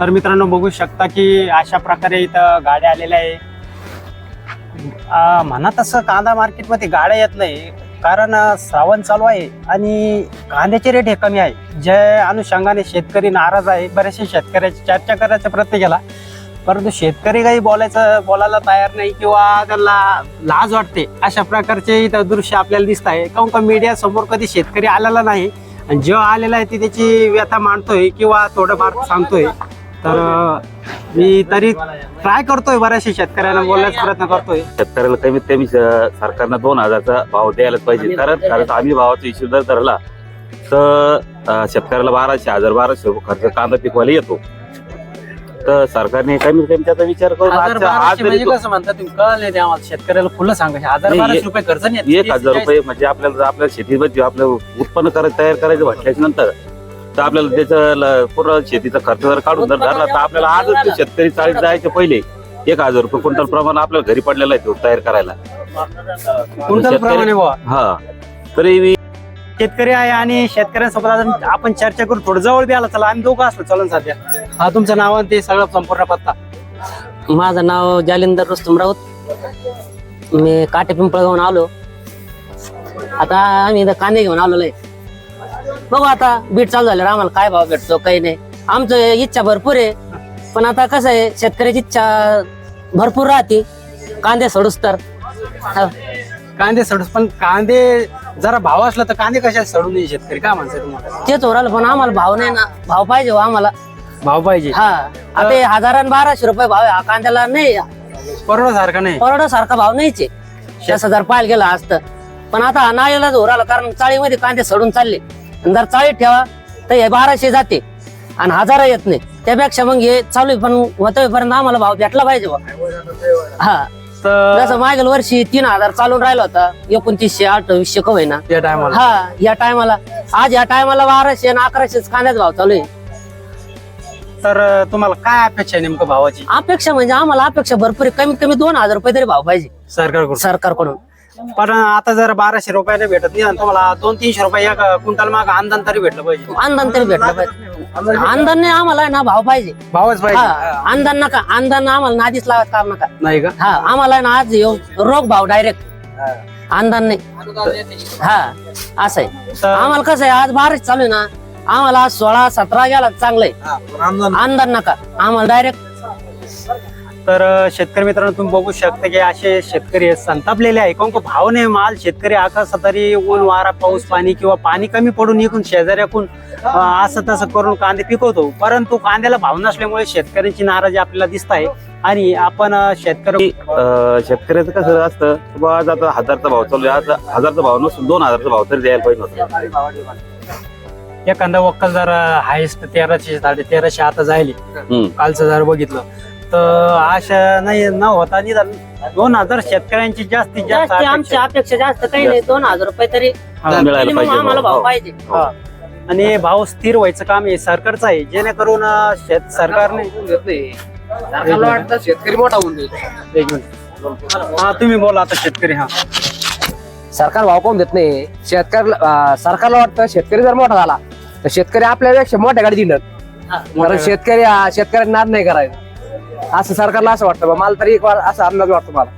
तर मित्रांनो बघू शकता की अशा प्रकारे इथं गाड्या आलेल्या आहे. म्हणा तसं कांदा मार्केटमध्ये गाड्या येत नाही कारण श्रावण चालू आहे आणि कांद्याचे रेट हे कमी आहे. ज्या अनुषंगाने शेतकरी नाराज आहे बरेचसे शेतकऱ्याची चर्चा करायचा प्रयत्न केला परंतु शेतकरी काही बोलायचं बोलायला तयार नाही किंवा त्यांना लाज वाटते. अशा प्रकारचे इथं दृश्य आपल्याला दिसत आहे. काऊन का मीडिया समोर कधी शेतकरी आलेला नाही? आणि जो आलेला आहे ती त्याची व्यथा मांडतोय किंवा थोडंफार सांगतोय. तर मी तरी ट्राय करतोय बऱ्याचशा शेतकऱ्यांना बोलण्याचा प्रयत्न करतोय. शेतकऱ्याला कमीत कमी सरकारनं दोन हजारचा भाव द्यायलाच पाहिजे. कारण कारण आम्ही भावाचा हिशोब जर धरला तर शेतकऱ्याला बाराशे हजार बाराशे खर्च कांदा पिकवायला येतो. तर सरकारने कमीत कमी त्याचा विचार करून हजार आजच्या- आज बाराशे जरी म्हणजे तो- कसं म्हणतात तुम्ही? कळलं नाही ते आम्हाला शेतकऱ्याला खुलं सांगा. हजार नाही, बाराशे एक- रुपये खर्च नाही. येत. एक हजार रुपये म्हणजे आपल्याला आपल्या शेतीमध्ये आपलं उत्पन्न करायचं तयार करायचं म्हटल्याच्या नंतर तर आपल्याला त्याचं ल- पूर्ण शेतीचा खर्च जर काढून जर धरला तर आपल्याला आजच ते शेतकरी चाळीस जायच्या पहिले. एक हजार रुपये क्विंटल प्रमाण आपल्याला घरी पडलेला आहे तो तयार करायला. क्विंटल प्रमाणे बुवा. हा. तरी मी शेतकरी आहे आणि शेतकऱ्यांसोबत आपण चर्चा करू. थोडं जवळ बी आला चला आम्ही दोघं असलो चलन सध्या. हा तुमचं नाव आणि ते सगळं संपूर्ण पत्ता. माझं नाव जालिंदर रुस्तुम राऊत. मी काटे पिंपळगावून आलो. आता आम्ही इथं कांदे घेऊन आलेलो आहे. बघू आता बीट चालू झाल्यावर आम्हाला काय भाव भेटतो काही नाही. आमचं इच्छा भरपूर आहे. पण आता कसं आहे शेतकऱ्याची इच्छा भरपूर राहते. कांदे सोडूस तर. हा. कांदे सडूस पण कांदे जरा भाव असला तर कांदे कशा सडून नाही शेतकरी? काय म्हणताय तुम्हाला तेच पण आम्हाला भाव नाही ना. भाव पाहिजे हो आम्हाला. भाव पाहिजे. हा. आता हे हजार आणि बाराशे रुपये भाव आहे. हा कांद्याला नाही. परवडासारखा नाही. परवडासारखा भाव नाहीच दस हजार पाहायला गेला असतं पण आता नाळीला जोर आला कारण चाळीमध्ये कांदे सडून चालले. आणि जर चाळीत ठेवा तर हे बाराशे जाते. आणि हजार येत नाही. त्यापेक्षा मग हे चालू आहे, पण होतोपर्यंत आम्हाला भाव भेटला पाहिजे. हा. जसं मागील वर्षी तीन हजार चालून राहिला होता एकोणतीसशे अठ्ठावीसशे का होईना त्या टायमाला. हा या टायमाला. आज या टायमाला बाराशे आणि अकराशेच कांद्याचा भाव चालू आहे. तर तुम्हाला काय अपेक्षा आहे नेमकं भावाची? अपेक्षा म्हणजे आम्हाला अपेक्षा भरपूर आहे. कमीत कमी दोन हजार रुपये तरी भाव पाहिजे. सरकारकडून. सरकारकडून. पण आता जर बाराशे रुपयाने भेटत नाही आणि तुम्हाला दोन तीनशे रुपये एक क्विंटल माग अनुदान तरी भेटलं पाहिजे. अनुदान तरी भेटलं पाहिजे. अनुदान नाही आम्हाला ना भाव पाहिजे. भावच हा पाहिजे अनुदान नका. अनुदान आम्हाला नादीच लागत काम नका. नाही का? हा आम्हाला आहे ना आज येऊ रोख भाव डायरेक्ट अनुदान नाही हा असं आहे. तर- आम्हाला कसं आहे आज बाराच चालू आहे ना. आम्हाला आज सोळा सतरा गेला चांगलंय अनुदान नका. आम्हाला डायरेक्ट तर शेतकरी मित्रांनो तुम्ही बघू शकता की असे शेतकरी संतापलेले आहे काऊन का भाव नाही माल शेतकरी आकाशात तरी ऊन वारा पाऊस पाणी किंवा पाणी कमी पडून इकून शेजाऱ्याकून असं तसं करून कांदे पिकवतो. परंतु कांद्याला भाव नसल्यामुळे शेतकऱ्यांची नाराजी आपल्याला दिसत आहे. आणि आपण शेतकरी शेतकऱ्याचं कसं असतं बा आज आता हजारचा भाव चालू आहे. आज हजारचा भाव नसून दोन हजारचा भाव तरी द्यायला पाहिजे होता. एखादा वक्कल जर हायस्ट तेराशे साडे तेराशे आता जायले. कालचं जर बघितलं तर अशा नाही न होता निदान दोन हजार शेतकऱ्यांची जास्तीत जास्त जास्त आमची अपेक्षा. अपेक्षा जास्त काही नाही. दोन हजार रुपये तरी हा. मिळायला minimum पाहिजे आम्हाला भाव. भाव पाहिजे. हा. आणि हे भाव स्थिर व्हायचं काम हे सरकारचं आहे. जेणेकरून अं, शेत सरकारने सरकारला वाटतं शेतकरी मोठा होऊन जाईल एक मिनिट. हा तुम्ही बोला आता शेतकरी हा. सरकार भाव कोण देत नाही. शेतकऱ्याला अं, सरकारला वाटतं शेतकरी जर मोठा झाला तर शेतकरी आपल्यापेक्षा मोठ्या गाडी दिलं. कारण शेतकरी हा, शेतकऱ्यांना नाद नाही करायचं. असं सरकारला असं वाटतं बा. मला तरी एक वार असा अंदाज वाटतो मला.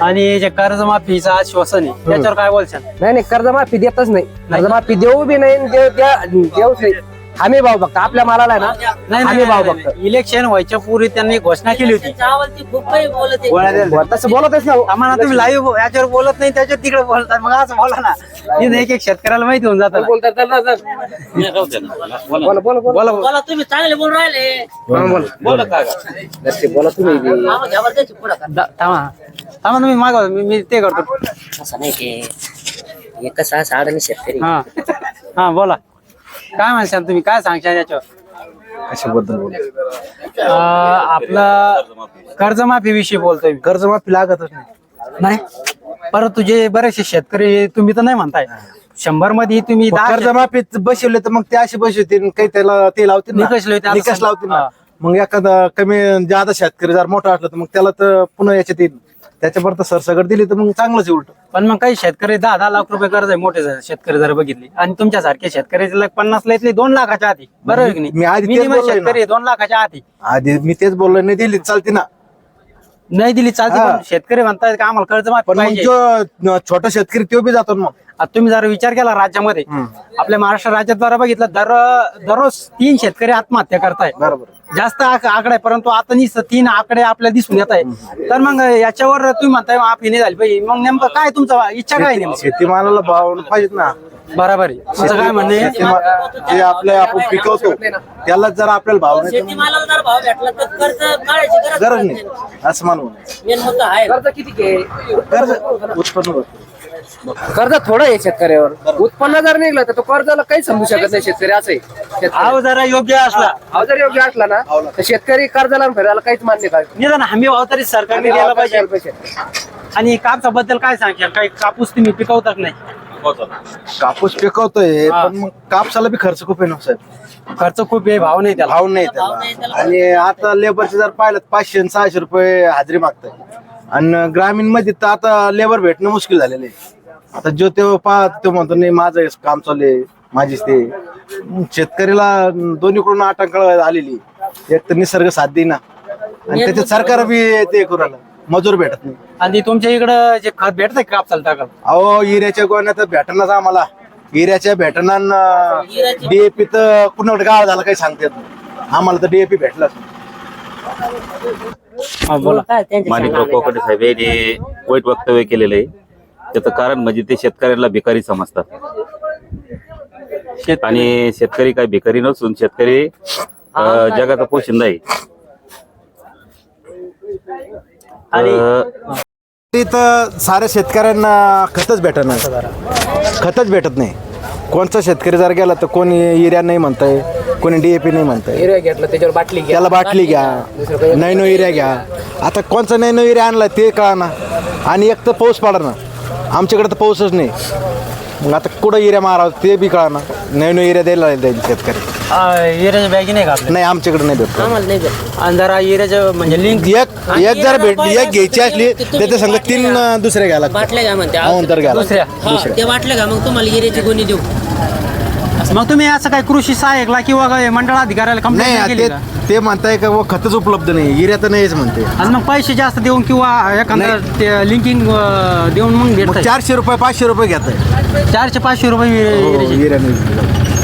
आणि जे कर्जमाफीचं आश्वासन आहे त्याच्यावर काय बोलशाल? नाही नाही कर्जमाफी देतच नाही. कर्जमाफी देऊ बी नाही आणि देऊ द्या- देऊच नाही. हमी भाव बघता आपल्या मालाला आहे ना? हमी भाव बघता इलेक्शन व्हायच्या पूर्वी त्यांनी घोषणा केली होती. तसं बोलतच ना आम्हाला तुम्ही लाईव्ह याच्यावर बोलत नाही त्याच्यावर तिकडे बोलतात मग असं बोला ना. एक एक शेतकऱ्याला माहिती होऊन जातं ना. बोला बोला. बोला बोला बोला. तुम्ही चांगले बोलून राहिले. बोला बोला. तुम्ही. थांबा. थांबा तुम्ही मागा मी ते करतो. असं नाही ते हे कसं असं अडाणी शेतकरी. हा. हा बोला. काय म्हणशाल तुम्ही काय सांगशाल याच्यावर कशाबद्दल बोल अं, आपलं कर्जमाफी विषयी बोलतोय मी. कर्जमाफी लागतच नाही नाही परंतु जे बरेचसे शेतकरी तुम्ही तर नाही म्हणताय शंभरमध्ये तुम्ही दहा शेत- कर्जमाफीत बसवले तर मग ते असे बसवतील काही त्याला ते लावतील ना. निकष लावतील. आता निकष समजा- लावतील ना हा. मग एखादा कमी ज्यादा शेतकरी जर मोठा असला तर मग त्याला तर पुन्हा याच्यात येईल त्याच्यापर्यंत सरसगट दिली तर मग चांगलंच उलट. पण मग काही शेतकरी दहा दहा लाख रुपये कर्ज आहे मोठे जर शेतकरी जर बघितले. आणि तुमच्यासारखे शेतकऱ्याचे लाख पन्नास लाईतले दोन लाखाच्या आधी. बरोबर की मी आधी नाही तेच Minimum बोललोय ना. शेतकरी दोन लाखाच्या आधी. आधी मी तेच बोललो नाही दिली चालते ना. नाही दिली चालते हा. पण शेतकरी म्हणतायत का आम्हाला कर्ज माफी पण मग पाहिजे. जो न- छोटा शेतकरी तो बी जातो ना मग. आता तुम्ही जरा विचार केला राज्यामध्ये. आपल्या महाराष्ट्र राज्यात जरा बघितलं दर दररोज तीन शेतकरी आत्महत्या करताय. बरोबर. जास्त आक- आकडे आहे, परंतु आता नी तीन आकडे आपल्याला दिसून येत आहे. तर मग याच्यावर तुम्ही म्हणताय माफी नाही झाली पाहिजे. मग नेमकं काय तुमचं इच्छा काय नेमकं? शेतीमालाला भाव पाहिजेत ना. बरोबर आहे. काय म्हणणं जे आपले आपण पिकवतो त्याला जर आपल्याला भाव गरज गरज नाही. असं आहे. कर्ज किती कर्ज उत्पन्न होतं. कर्ज थोडं आहे शेतकऱ्यावर. उत्पन्न जर निघलं तर तो कर्जाला काही समजू शकत नाही शेतकरी असं आहे. शेतकरी. भाव जरा योग्य असला. भाव जर योग्य असला ना तर शेतकरी कर्जाला फिरायला काहीच मान्य काय निदान हमी भाव तरी सरकारने द्यायला पाहिजे. आणि कापसाबद्दल काय सांगशाल? काही कापूस तुम्ही पिकवतात नाही? कापूस पिकवतोय. पण मग कापसाला बी खर्च खूप आहे ना साहेब? खर्च खूप आहे भाव नाही त्याला. भाव नाही त्याला. आणि आता लेबरचे जर पाहिलं तर पाचशे आणि सहाशे रुपये हाजरी मागताय. आणि ग्रामीणमध्ये तर आता लेबर भेटणं मुश्किल झालेलं आहे. आता जो तो पाहत तो म्हणतो नाही माझं हे काम चालू आहे माझीच ते. मग शेतकऱ्याला दोन्हीकडून आटंकळ आलेली एक तर निसर्ग साथ देईना. आणि त्याच्यात सरकार बी ते करू राहिलं. मजूर भेटत नाही. आणि तुमच्या इकडं जे खत भेटतंय का कापसाला टाकत अहो हिऱ्याच्या गोण्यात भेटणारच आम्हाला. हिऱ्याच्या भेटणार डीएपी तर कुणाकडे गाळ झाला काही सांगता येत नाही. आम्हाला तर डीएपी भेटलाच बोला. माणिकराव कोकटे साहेब यांनी वाईट वक्तव्य केलेलं आहे. त्याचं कारण म्हणजे ते शेतकऱ्याला भिकारी समजतात. आणि शेतकरी काय भिकारी नसून शेतकरी जगाचा पोशिंदा आहे. अं, इथं साऱ्या शेतकऱ्यांना खतच भेटत नाही. खतच भेटत नाही. कोणचा शेतकरी जर गेला तर कोणी युरिया नाही म्हणताय कोणी डीएपी नाही म्हणताय. हिरव्या घेतलं त्याच्यावर बाटली घ्या. त्याला बाटली घ्या. नैनो युरिया घ्या. आता कोणचा नैनो युरिया आणला ते कळा ना. आणि एक तर पाऊस पडा ना. आमच्याकडे तर पाऊसच नाही. मग आता कुठं युरिया मारावं ते बी कळा ना नैनो युरिया द्यायला शेतकरी. हिऱ्याच्या बॅगी नाही का आपल्या? नाही आमच्याकडे नाही भेटत. आम्हाला नाही भेटत. आणि जरा हिऱ्याच्या म्हणजे लिंक एक एक जर भेट एक घ्यायची असली त्याच्या संग तीन अं, दुसऱ्या घ्यायला लागतात. बाटल्या घ्या म्हणते. हो, तर घ्या दुसऱ्या. हा, ते वाटलं का मग तुम्हाला हिरेची गोणी देऊ. मग तुम्ही असं काय कृषी सहाय्यकला किंवा काय मंडळ अधिकाऱ्याला कंप्लेंट नाही केली ते का? ते म्हणताय का व खतच उपलब्ध नाही युरिया तर नाहीच म्हणते. आणि मग पैसे जास्त देऊन किंवा एखादं लिंकिंग देऊन मग मग भेटत चारशे रुपये पाचशे रुपये घेत आहे चारशे पाचशे रुपये हिऱ्याचे.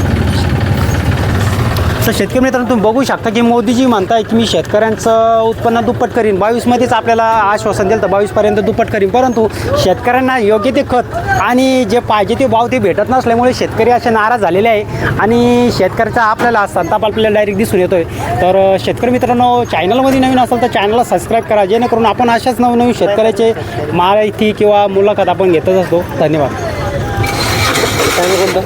तर शेतकरी मित्रांनो तुम्ही बघू शकता की मोदीजी म्हणताय की मी शेतकऱ्यांचं उत्पन्न दुप्पट करीन. बावीसमध्येच आपल्याला आश्वासन दिलं तर बावीसपर्यंत दुप्पट करीन. परंतु शेतकऱ्यांना योग्य ते खत आणि जे पाहिजे ते भाव ते भेटत नसल्यामुळे शेतकरी असे नाराज झालेले आहे. आणि शेतकऱ्याचा आपल्याला संताप आपल्याला डायरेक्ट दिसून येतोय. तर शेतकरी मित्रांनो चॅनलमध्ये नवीन असेल तर चॅनलला सबस्क्राईब करा. जेणेकरून आपण अशाच नवनवीन शेतकऱ्याचे माहिती किंवा मुलाखत आपण घेतच असतो. धन्यवाद.